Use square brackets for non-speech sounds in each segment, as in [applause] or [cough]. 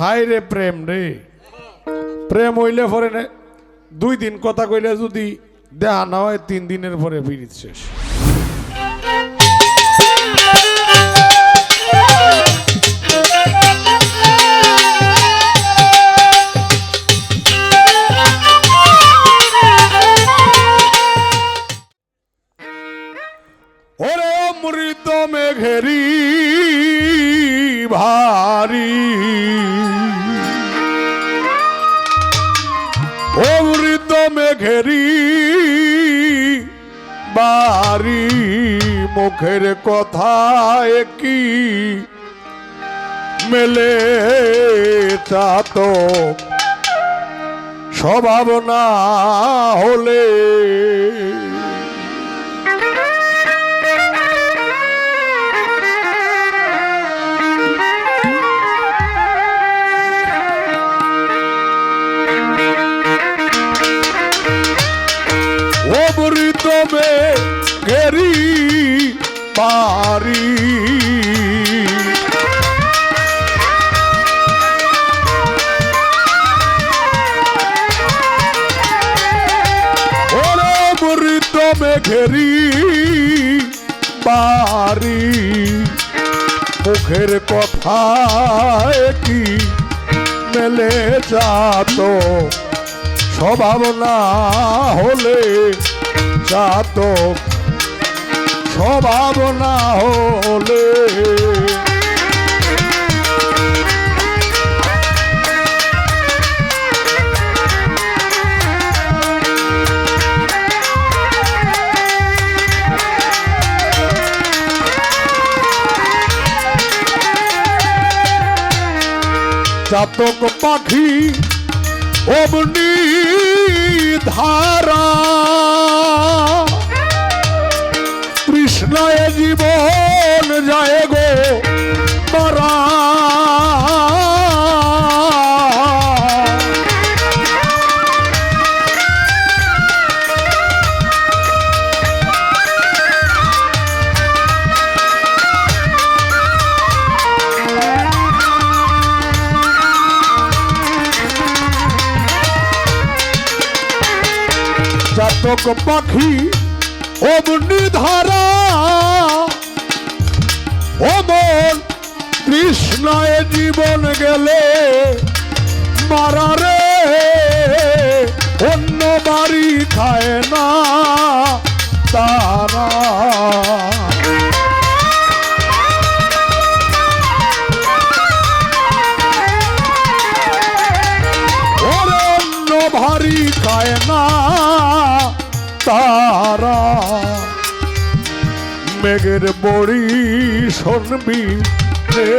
High রে প্রেম রে। প্রেম হইলে পরে দুই দিন কথা কইলে যদি দেহা না হয়, তিন দিনের পরে বিড়িত শেষ। বাড়ি মুখের কথা কি মেলে চাতো। স্বভাব না হলে মে ঘেরি পারি মুখের কথা কি মেলে যাত। স্বভাব না হলে যাত। স্বভাব না হলে। চাতক পাখি অমনি ধারা। কৃষ্ণায় জীবন যায় গো মারা চাতক পাখি অমনি ধারা অমন কৃষ্ণায় জীবন গেলে মারারে অন্য বাড়ি খায় না তারা। ভারী খায় না তারা। মেঘের বড়ি শুনবি রে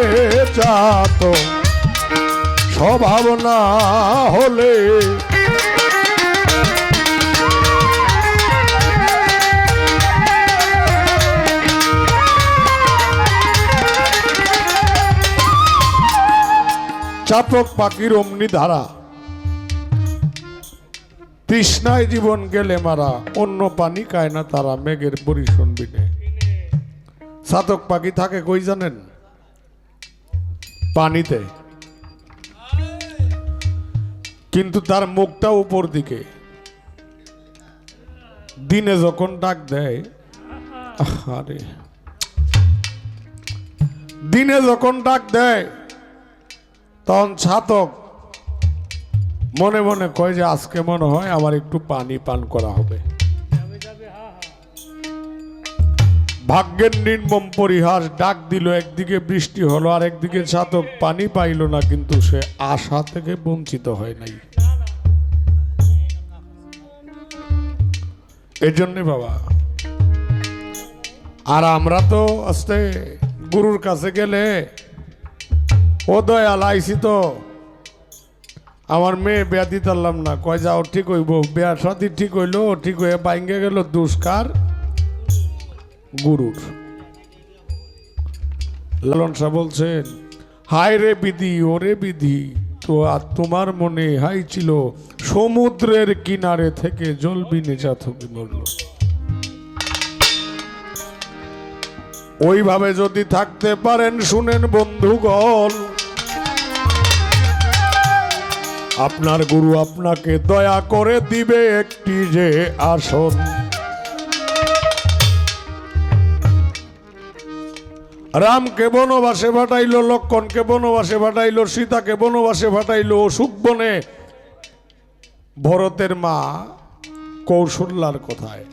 যাত স্বভাবনা হলে চাতক পাখির অমনি ধারা। তৃষ্ণায় জীবন গেলে মারা, অন্য পানি কায় না তারা মেঘের বড়ি শুনবি নে। চাতক পাখি থাকে কই জানেন? পানিতে। কিন্তু তার মুখটা উপর দিকে। দিনে যখন ডাক দেয় আরে দিনে যখন ডাক দেয়, তখন ছাতক মনে মনে কয় যে আজকে মনে হয় আমার একটু পানি পান করা হবে। ভাগ্যের নির্মম পরিহাস ডাক দিল, একদিকে বৃষ্টি হলো আর একদিকে ছাতক পানি পাইল না, কিন্তু সে আশা থেকে বঞ্চিত হয় নাই। এই জন্যে বাবা, আর আমরা তো আস্তে গুরুর কাছে গেলে, ও দয়াল আইসি তো, আমার মেয়ে বেয়া দিতে পারলাম না, কয় যাও ঠিক হইব, বেয়া সাথী ঠিক হইল, ঠিক হয়ে বাইঙ্গে গেল দুষ্কার গুরুর। লালন শাহ বলছেন, হায় রে বিধি, ওরে বিধি, তো আর তোমার মনে হাই ছিল সমুদ্রের কিনারে থেকে জল বিনে জাথকি ওইভাবে যদি থাকতে পারেন, শুনেন বন্ধুগণ, আপনার গুরু আপনাকে দয়া করে দিবে একটি যে আসন। রামকে বনবাসে পাঠাইল লক্ষণকে বনবাসে পাঠাইল সীতাকে বনবাসে পাঠাইল অসুখ বনে। ভরতের মা কৌশল্যার কথায়।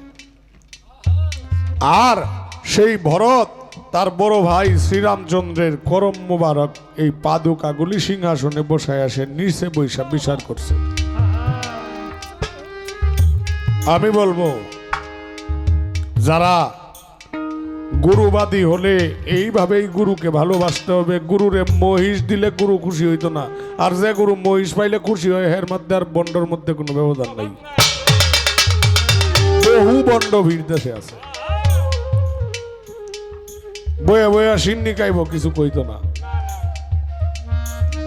আর সেই ভরত, তার বড় ভাই শ্রীরামচন্দ্রের করম মুবারক, এই পাদুকাগুলি সিংহাসনে বসায় আসে, নিচে বৈশা বিচার করছে। আমি বলব, যারা গুরুবাদী হলে এইভাবেই গুরুকে ভালোবাসতে হবে। গুরুরে মহিষ দিলে গুরু খুশি হইতো না। আর যে গুরু মহিষ পাইলে খুশি হয় এর মধ্যে আর বন্ডর মধ্যে কোনো ব্যবধান নাই। বহু বন্ড ভিড় দেশে আছে। বয়ে বয়ে সিন্নি খাইব কিছু কইতো না।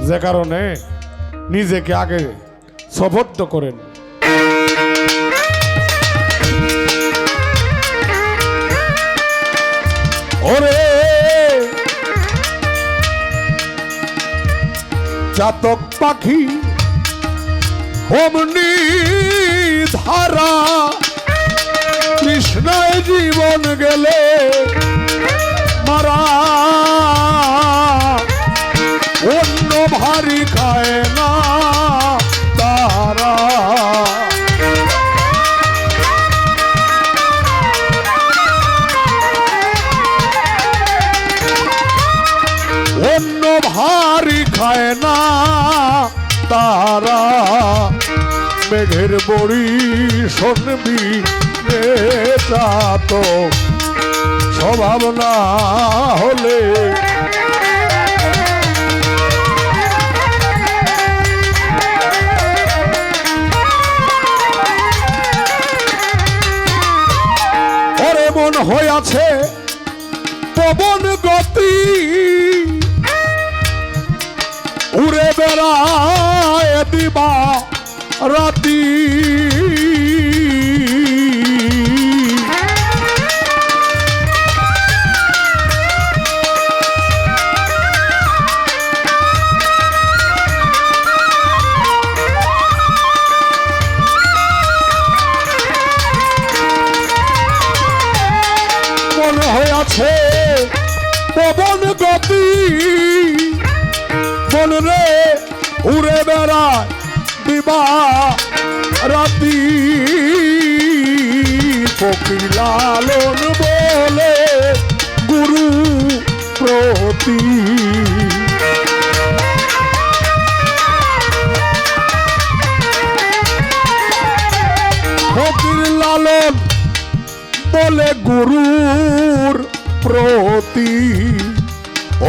যে কারণে নিজেকে আগে সফর্দ করেন। ওরে। চাতক পাখি অমনি ধারা কৃষ্ণায় জীবন গেলে বড়ি শুনবি তো স্বভাব না হলে হইয়াছে পবন প্রতি ফকির লালন বলে গুরুর প্রতি,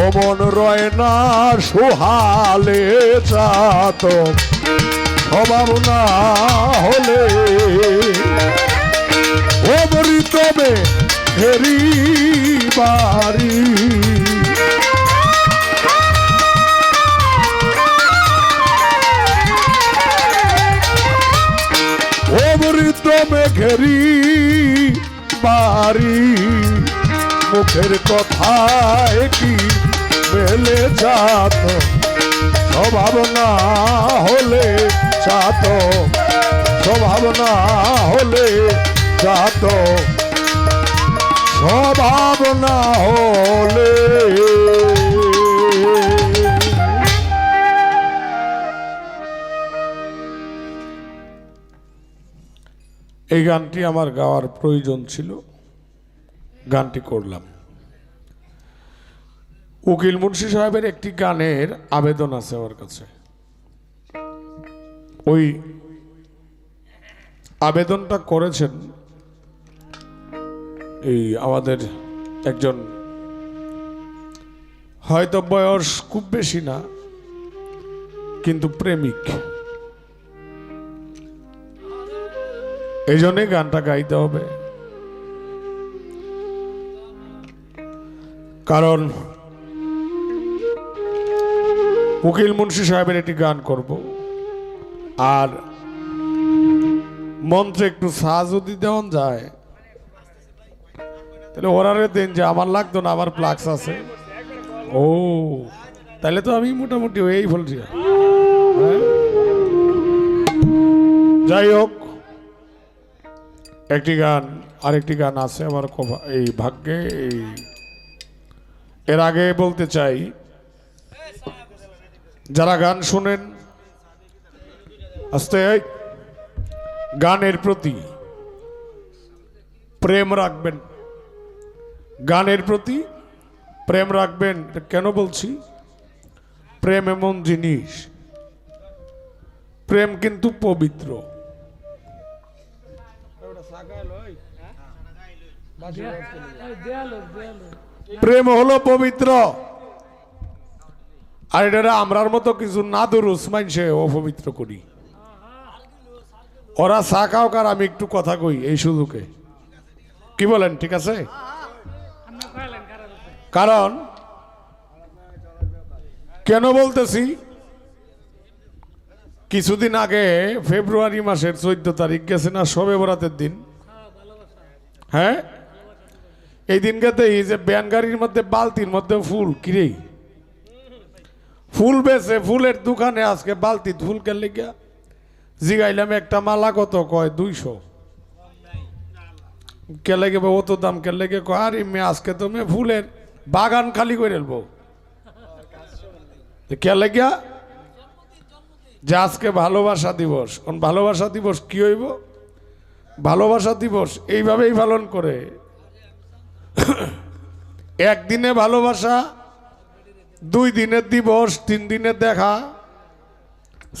অমন রয় না সোহালে চাত স্বভাব না হলে। অমৃতবে হেরি বাড়ি। মেঘেরি বাড়ি। মুখের কথায় কি মেলে যাত? স্বভাব না হলে চাত স্বভাব না হলে চাত স্বভাব না হলে এই গানটি আমার গাওয়ার প্রয়োজন ছিল। গানটি করলাম। উকিল মুন্সি সাহেবের একটি গানের আবেদন আছে আমার কাছে। ওই আবেদনটা করেছেন এই আমাদের একজন হয়তো বয়স খুব বেশি না, কিন্তু প্রেমিক। এই জন্যে গানটা গাইতে হবে। কারণ উকিল মুন্সি সাহেবের একটি গান করব। আর মন্ত্রে একটু চা যদি দেওয়ান যায়, তাহলে ওরারে দেন যে আমার লাগতো না, আমার প্লাক্স আছে। ও, তাহলে তো আমি মোটামুটি ওই বলছি হ্যাঁ? যাই হোক। একটি গান, আরেকটি গান আছে আমার এই ভাগ্যে এর আগে বলতে চাই, যারা গান শুনেন, আস্তে গানের প্রতি প্রেম রাখবেন। গানের প্রতি প্রেম রাখবেন কেন বলছি? প্রেম এমন জিনিস, প্রেম কিন্তু পবিত্র। প্রেম হলো পবিত্র। আর এটা আমরার মতো কিছু না দুরুস মানছে অপবিত্র করি। ওরা চা খাও কার, আমি একটু কথা কই এই সুযোগে। কি বলেন, ঠিক আছে? কারণ, কেন বলতেছি? কিছুদিন আগে ফেব্রুয়ারি মাসের চোদ্দ তারিখ গেছে না সবে বরাতের দিন? হ্যাঁ? এই দিনকাতে এই যে ব্যান গাড়ির মধ্যে, বালতির মধ্যে ফুল কিরে ফুল বেছে ফুলের দোকানে আজকে বালতি ফুল কে লেগা জিগাইলাম একটা মালা কত? কয়, দুইশো। কেলে বা অত দাম কে লেগে? কয়, আরে মেয়ে আজকে তো মেয়ে ফুলের বাগান খালি করে নেব কেলে গিয়া যে আজকে ভালোবাসা দিবস। কোন ভালোবাসা দিবস কি হইব? ভালোবাসা দিবস এইভাবেই পালন করে। [coughs] একদিনে ভালোবাসা দুই দিনের দিবস তিন দিনের দেখা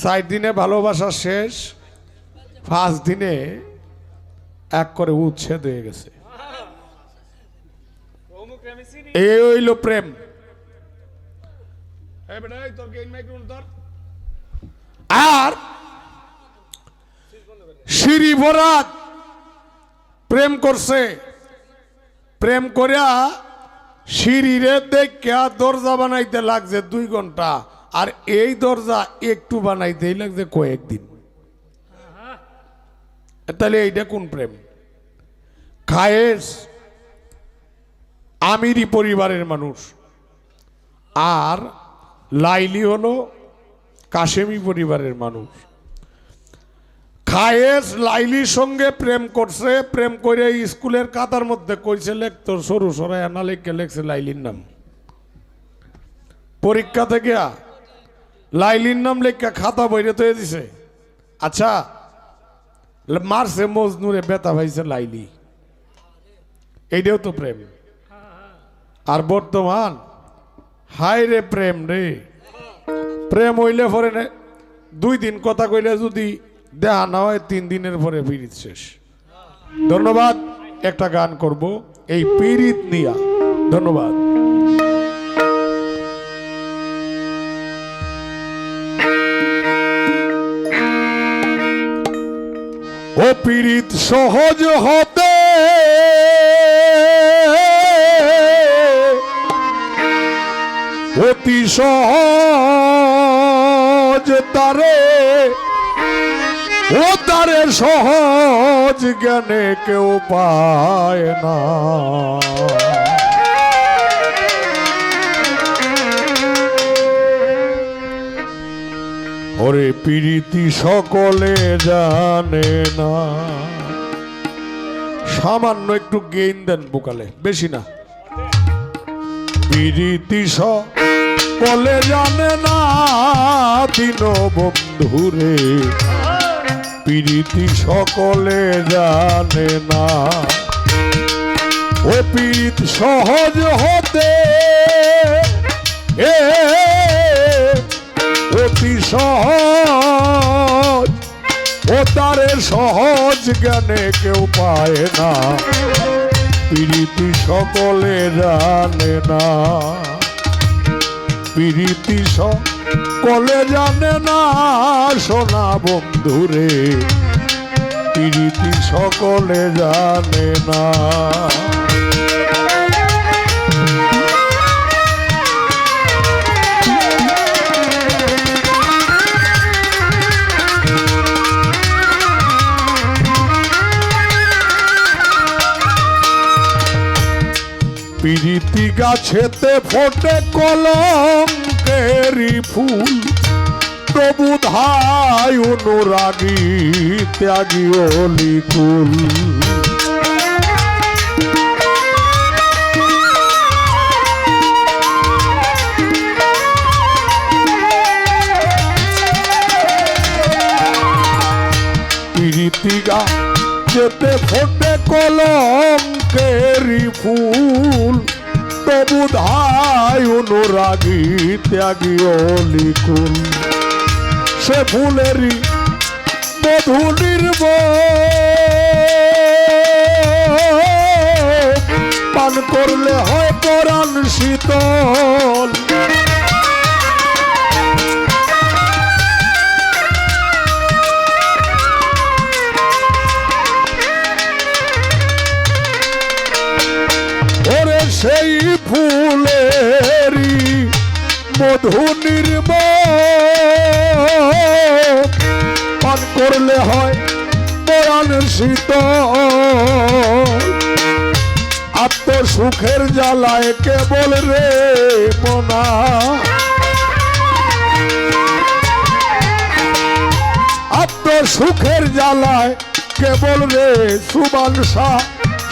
চার দিনে ভালোবাসা শেষ পাঁচ দিনে এক করে উচ্ছেদ হয়ে গেছে। এই হইল প্রেম। আর সিঁড়ি ভরাত প্রেম করছে। প্রেম করিয়া সিঁড়িরে দেখা দরজা বানাইতে লাগছে দুই ঘণ্টা। আর এই দরজা একটু বানাইতেই লাগছে কয়েকদিন। তাহলে এইটা কোন প্রেম? খায়েস আমিরি পরিবারের মানুষ। আর লাইলি হলো কাশেমি পরিবারের মানুষ। খায়েস লাইলির সঙ্গে প্রেম করছে, প্রেম করে স্কুলের কাতার মধ্যে কইছে, লেখ তোর সরু সরাই আনা লেখকে লেখছে লাইলির নাম। পরীক্ষা থেকে লাইলির নাম লেখা খাতা বইরে তো দিছে। আচ্ছা মারছে মজনুরে বেতা ভাইছে লাইলি। এইটাও তো প্রেম। আর বর্তমান হাই রে প্রেম রে। প্রেম হইলে পরে নে- দুই দিন কথা কইলে যদি দেহা না হয় তিন দিনের পরে পিরিত শেষ। ধন্যবাদ, একটা গান করব, এই পিরিত নিয়া। ধন্যবাদ। ও পীড়িত সহজ হতে, অতি সহজ তারে ও সহজ জ্ঞানে কেউ পায় না। ওরে প্রীতি সকলে জানে না। সামান্য একটু গেইন দেন বোকালে, বেশি না। প্রীতি সকলে জানে না দিন বন্ধুরে প্রীতি সকলে জানে না। ও পীড়িত সহজ হতে অতি সহজ। ও তারে সহজ জ্ঞানে কেউ পায় না। প্রীতি সকলে জানে না। প্রীতি সকলে জানে না সোনা বন্ধুরে প্রীতি সকলে জানে না। পিরিতি গাছেতে ফোটে কলঙ্কেরি ফুল। তবু ধাই অনুরাগী ত্যাগী অলিকুল প্রীতিগা যেতে ফোটে কলঙ্কেরি ফুল। তবু ধায় অনুরাগী ত্যাগী অলিকুল সে ফুলেরই মধু নির্ম পান করলে হয় পরাণ শীতল। মধু নির্ম পান করলে হয় পরাণ শীত আত্মসুখের জ্বালায় কেবল রে মনা আত্মসুখের জ্বালায় কেবল রে সুবাংসা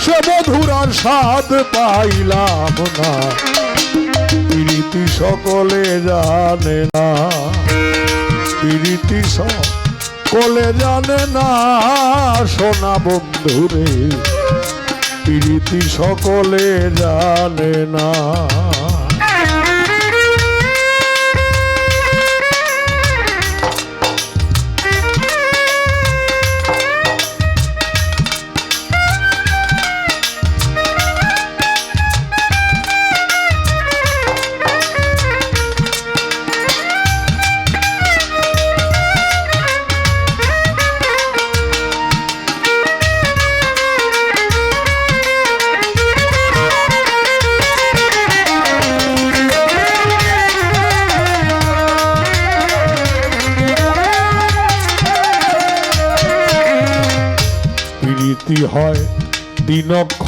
সে মধুরার স্বাদ পাইলাম না। সকলে জানে না। প্রীতি সকলে জানে না। সোনা বন্ধুরে পিরিতি সকলে জানে না।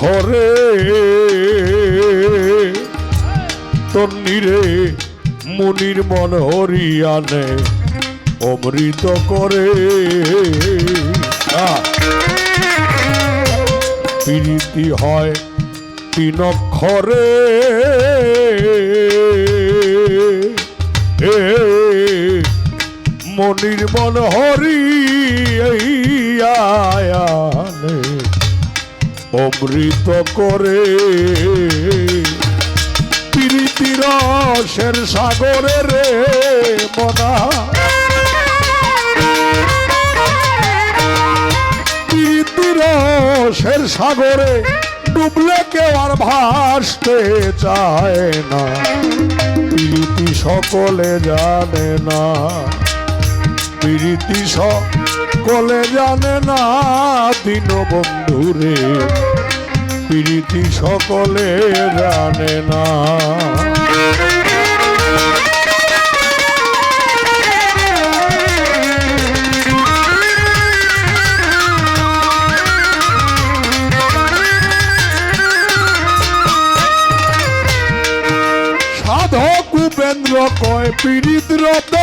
দিনক্ষরে তন্নিরে মুনির মন হরিয়ানে অমৃত করে! প্রীতি হয় তিনক্ষরে এ মনির মন হরি অমৃত করে। প্রীতির রসের সাগরে রে মনা প্রীতির রসের সাগরে ডুবলে কেউ আর ভাসতে চায় না। প্রীতি সকলে জানে না। প্রীতি সকলে জানে না দিন বন্ধুরে। প্রীতি সকলে জানে না। সাধক উপেন্দ্র কয় পীড়িত রত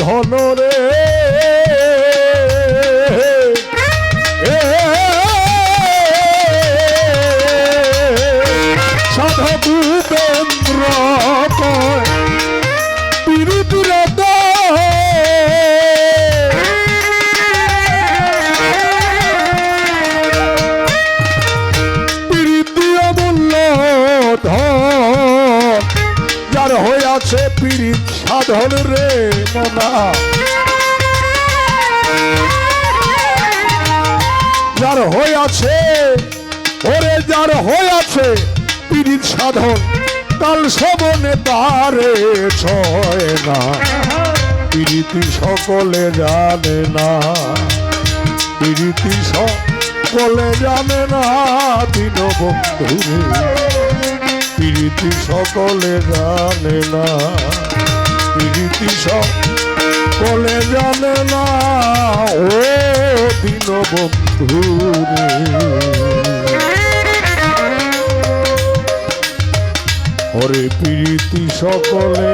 ধনরে এ, পীড়িত সাধন রে মনা যার হইয়াছে ওরে যার হইয়াছে পীড়িত সাধন, কাল শবনে তারে ছয় না। প্রীতি সকলে জানে না প্রীতি সকলে জানে না, দিন বন্ধু প্রীতি সকলে জানে না। প্রীতি সকলে জানে না ও দিন বন্ধু রে। ওরে প্রীতি সকলে